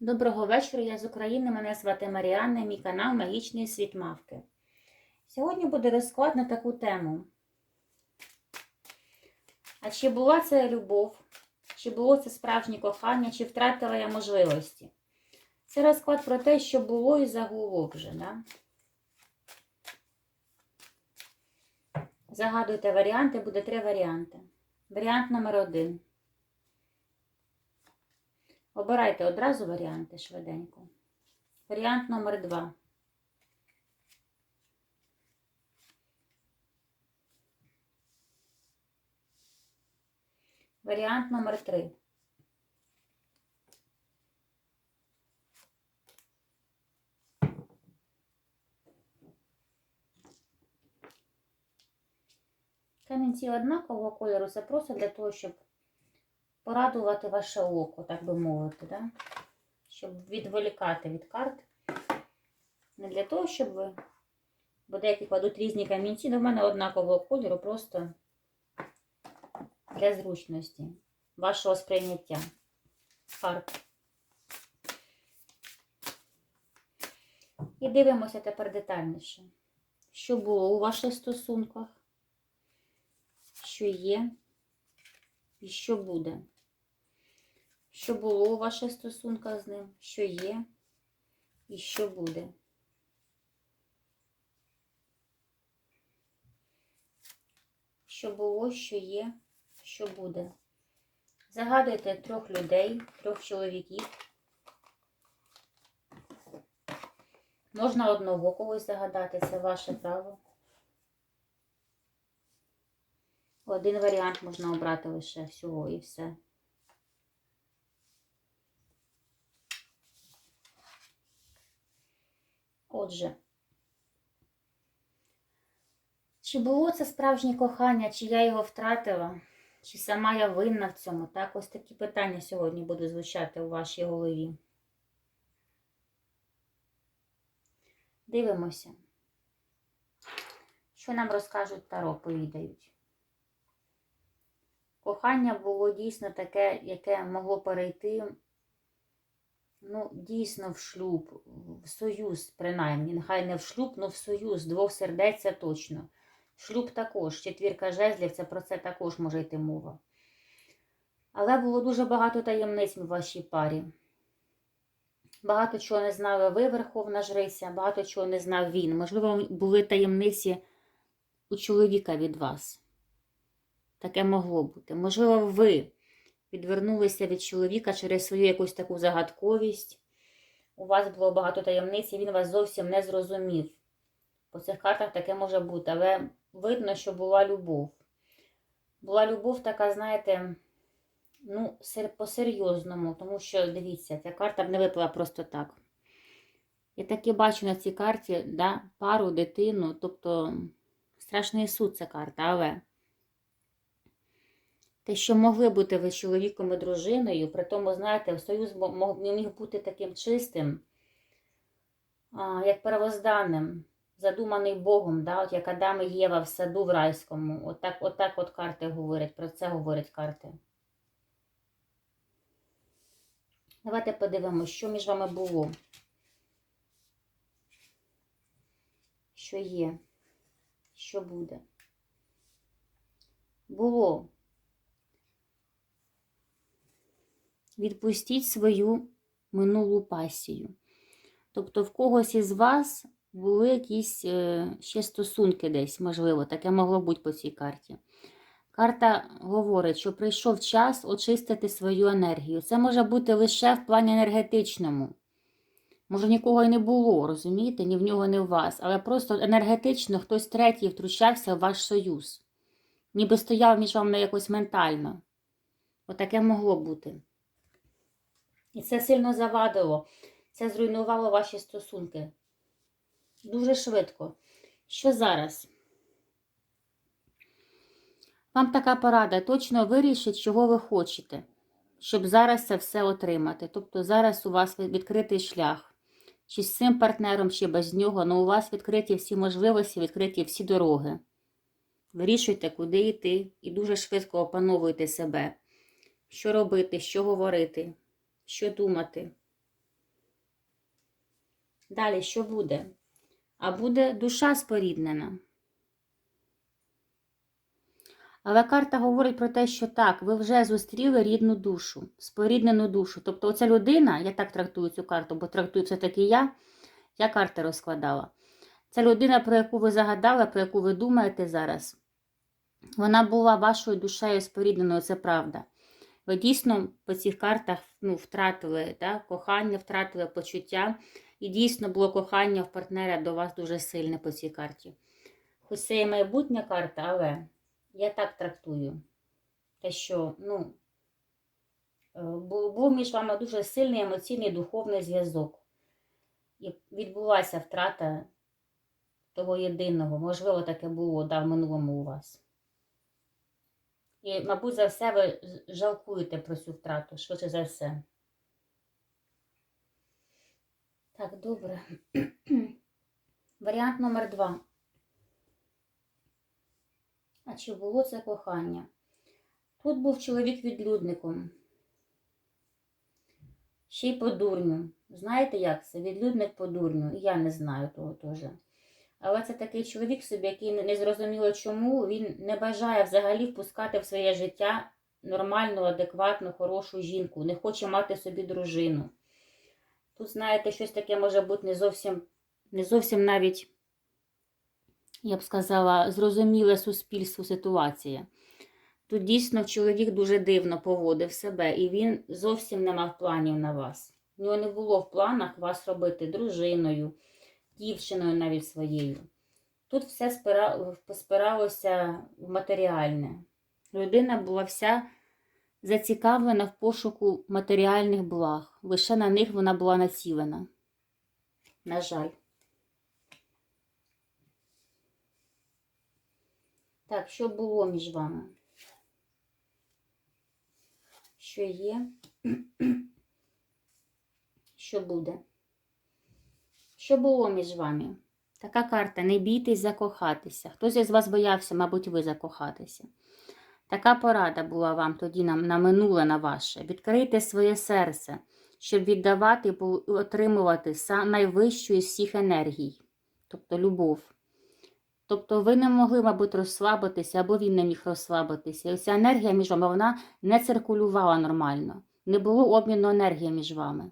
Доброго вечора, я з України. Мене звати Маріанна, мій канал Магічний світ мавки. Сьогодні буде розклад на таку тему. А чи була це любов, чи було це справжнє кохання, чи втратила я можливості? Це розклад про те, що було і загуло вже. Да? Загадуйте варіанти, буде три варіанти. Варіант номер один. Обирайте одразу варіанти швиденько. Варіант номер два. Варіант номер три. Камінці однакового кольору це просто для того, щоб порадувати ваше око, так би мовити, да? щоб відволікати від карт. Не для того, щоб ви, бо деякі кладуть різні камінці, до мене однакового кольору, просто для зручності вашого сприйняття карт. І дивимося тепер детальніше, що було у ваших стосунках, що є і що буде. Що було у ваших стосунках з ним, що є і що буде. Що було, що є, що буде. Загадуйте трьох людей, трьох чоловіків. Можна одного когось загадати, це ваше право. Один варіант можна обрати лише всього і все. Отже, чи було це справжнє кохання, чи я його втратила, чи сама я винна в цьому? Так, ось такі питання сьогодні будуть звучати у вашій голові. Дивимося, що нам розкажуть Таро, повідають. Кохання було дійсно таке, яке могло перейти, ну, дійсно в шлюб, в союз, принаймні. Нехай не в шлюб, але в союз, двох сердець це точно. Шлюб також, четвірка жезлів, це про це також може йти мова. Але було дуже багато таємниць в вашій парі. Багато чого не знали ви, Верховна Жриця, багато чого не знав він. Можливо, були таємниці у чоловіка від вас. Таке могло бути. Можливо, ви відвернулися від чоловіка через свою якусь таку загадковість. У вас було багато таємниць, і він вас зовсім не зрозумів. По цих картах таке може бути, але видно, що була любов. Була любов така, знаєте, ну, по-серйозному, тому що, дивіться, ця карта б не випала просто так. Я таки бачу на цій карті да, пару, дитину, тобто страшний суд ця карта, але. Те, що могли бути ви чоловіком і дружиною, при тому, знаєте, союз не міг бути таким чистим, як первозданним, задуманий Богом, да? от як Адам і Єва в саду в райському. Отак от, так от карти говорять, про це говорять карти. Давайте подивимося, що між вами було. Що є, що буде. Було. Відпустіть свою минулу пасію. Тобто, в когось із вас були якісь е, ще стосунки десь, можливо, таке могло бути по цій карті. Карта говорить, що прийшов час очистити свою енергію. Це може бути лише в плані енергетичному. Може, нікого і не було, розумієте, ні в нього, ні в вас. Але просто енергетично хтось третій втручався в ваш союз. Ніби стояв між вами якось ментально. Отаке могло бути. І це сильно завадило. Це зруйнувало ваші стосунки. Дуже швидко. Що зараз? Вам така порада. Точно вирішить, чого ви хочете, щоб зараз це все отримати. Тобто зараз у вас відкритий шлях. Чи з цим партнером, чи без нього, але у вас відкриті всі можливості, відкриті всі дороги. Вирішуйте, куди йти, і дуже швидко опановуйте себе. Що робити, що говорити що думати. Далі, що буде? А буде душа споріднена. Але карта говорить про те, що так, ви вже зустріли рідну душу, споріднену душу. Тобто, оця людина, я так трактую цю карту, бо трактую все-таки я, я карти розкладала. Ця людина, про яку ви загадали, про яку ви думаєте зараз, вона була вашою душею спорідненою, це правда. Ви дійсно по цих картах ну, втратили да, кохання, втратили почуття. І дійсно було кохання в партнера до вас дуже сильне по цій карті. Хоч це є майбутня карта, але я так трактую. Те, що ну, е, був між вами дуже сильний емоційний духовний зв'язок. І відбулася втрата того єдиного. Можливо, таке було да, в минулому у вас. І, мабуть, за все ви жалкуєте про цю втрату, швидше за все. Так, добре. Варіант номер два. А чи було це кохання? Тут був чоловік відлюдником. Ще й по дурню. Знаєте, як це? Відлюдник по дурню. Я не знаю того теж. Але це такий чоловік собі, який не- зрозуміло чому, він не бажає взагалі впускати в своє життя нормальну, адекватну, хорошу жінку, не хоче мати собі дружину. Тут, знаєте, щось таке може бути не зовсім, не зовсім навіть, я б сказала, зрозуміле суспільству ситуація. Тут дійсно чоловік дуже дивно поводив себе, і він зовсім не мав планів на вас. У нього не було в планах вас робити дружиною, дівчиною навіть своєю. Тут все спиралося в матеріальне. Людина була вся зацікавлена в пошуку матеріальних благ. Лише на них вона була націлена. На жаль. Так, що було між вами? Що є? Що буде? Що було між вами? Така карта. Не бійтесь закохатися. Хтось із вас боявся, мабуть, ви закохатися. Така порада була вам тоді на, на минуле на ваше. Відкрийте своє серце, щоб віддавати і отримувати найвищу із всіх енергій, тобто любов. Тобто ви не могли, мабуть, розслабитися, або він не міг розслабитися. І ця енергія між вами вона не циркулювала нормально. Не було обміну енергії між вами.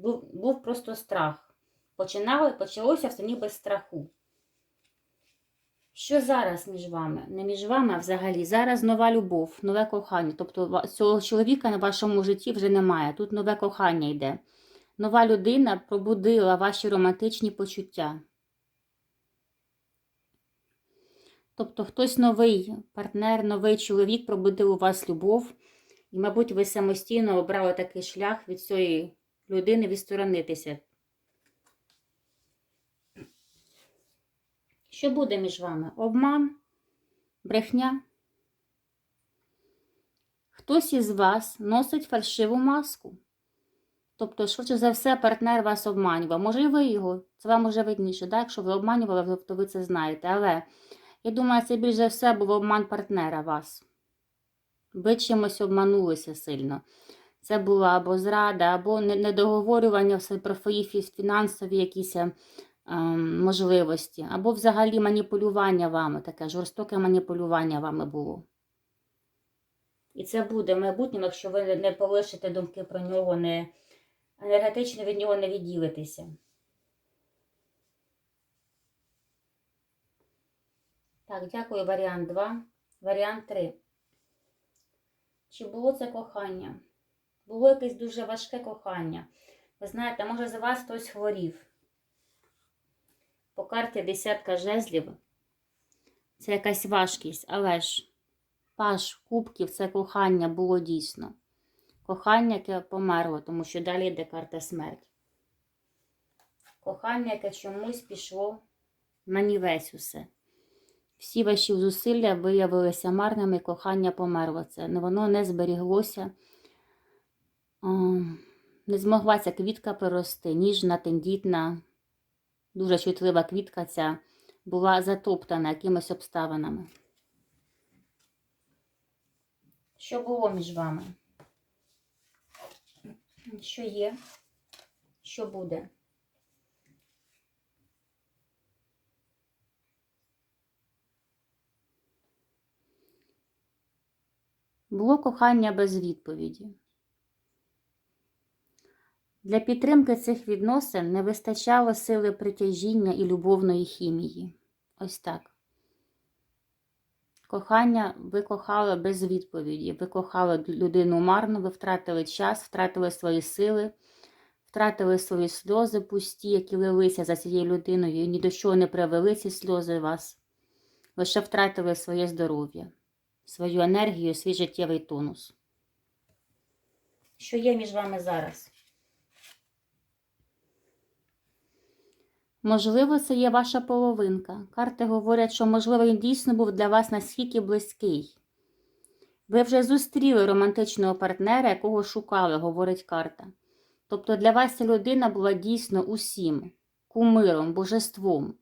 Був, був просто страх. Починало, почалося все ніби з страху. Що зараз між вами? Не між вами, а взагалі. Зараз нова любов, нове кохання. Тобто цього чоловіка на вашому житті вже немає. Тут нове кохання йде. Нова людина пробудила ваші романтичні почуття. Тобто хтось новий партнер, новий чоловік пробудив у вас любов, і, мабуть, ви самостійно обрали такий шлях від цієї людини відсторонитися. Що буде між вами? Обман, брехня? Хтось із вас носить фальшиву маску. Тобто, швидше за все, партнер вас обманював. Може, і ви його, це вам уже видніше, да? якщо ви обманювали, то ви це знаєте. Але я думаю, це більш за все був обман партнера вас. Ви чимось обманулися сильно. Це була або зрада, або недоговорювання про свої фінансові якісь ем, можливості, або взагалі маніпулювання вами, таке жорстоке маніпулювання вами було. І це буде в майбутньому, якщо ви не полишите думки про нього, не енергетично від нього не відділитеся. Так, дякую, варіант 2. Варіант 3. Чи було це кохання? Було якесь дуже важке кохання. Ви знаєте, може за вас хтось хворів. По карті десятка жезлів. Це якась важкість, але ж паш кубків це кохання було дійсно. Кохання, яке померло, тому що далі йде карта смерть. Кохання, яке чомусь пішло на нівець усе. Всі ваші зусилля виявилися марними, кохання померло. Це воно не зберіглося. А, Не змогла ця квітка прорости, ніжна, тендітна, дуже чутлива квітка ця була затоптана якимись обставинами. Що було між вами? Що є? Що буде? Було кохання без відповіді. Для підтримки цих відносин не вистачало сили притяжіння і любовної хімії. Ось так. Кохання ви кохали без відповіді. Ви кохали людину марно, ви втратили час, втратили свої сили, втратили свої сльози пусті, які лилися за цією людиною, і ні до чого не привели ці сльози вас. Лише втратили своє здоров'я, свою енергію, свій життєвий тонус. Що є між вами зараз? Можливо, це є ваша половинка. Карти говорять, що, можливо, він дійсно був для вас наскільки близький. Ви вже зустріли романтичного партнера, якого шукали, говорить карта. Тобто для вас ця людина була дійсно усім, кумиром, божеством.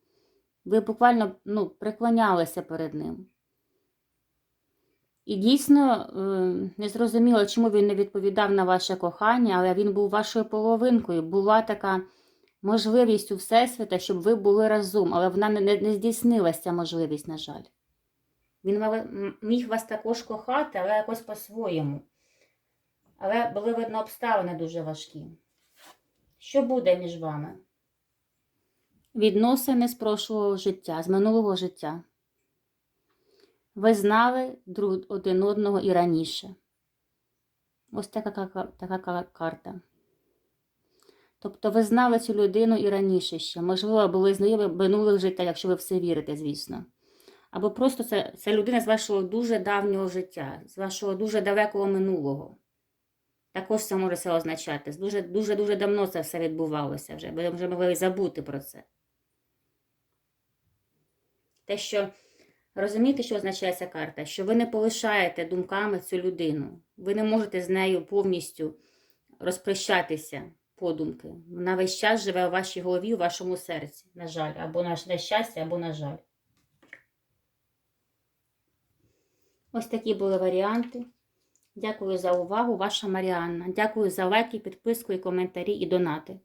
Ви буквально ну, преклонялися перед ним. І дійсно е, не зрозуміло, чому він не відповідав на ваше кохання, але він був вашою половинкою. Була така можливість у Всесвіта, щоб ви були разом, але вона не, не, здійснилася ця можливість, на жаль. Він міг вас також кохати, але якось по-своєму. Але були, видно, обставини дуже важкі. Що буде між вами? Відносини з прошлого життя, з минулого життя. Ви знали друг один одного і раніше. Ось така, ка- така карта. Тобто ви знали цю людину і раніше ще. Можливо, були знайомі минулих життя, якщо ви в це вірите, звісно. Або просто це, це людина з вашого дуже давнього життя, з вашого дуже далекого минулого. Також це може це означати. Дуже дуже дуже давно це все відбувалося вже. Ви вже могли забути про це. Те, що розумієте, що означає ця карта? Що ви не полишаєте думками цю людину. Ви не можете з нею повністю розпрощатися подумки. Вона весь час живе у вашій голові, у вашому серці, на жаль, або на щастя, або на жаль. Ось такі були варіанти. Дякую за увагу, ваша Маріанна. Дякую за лайки, підписку і коментарі і донати.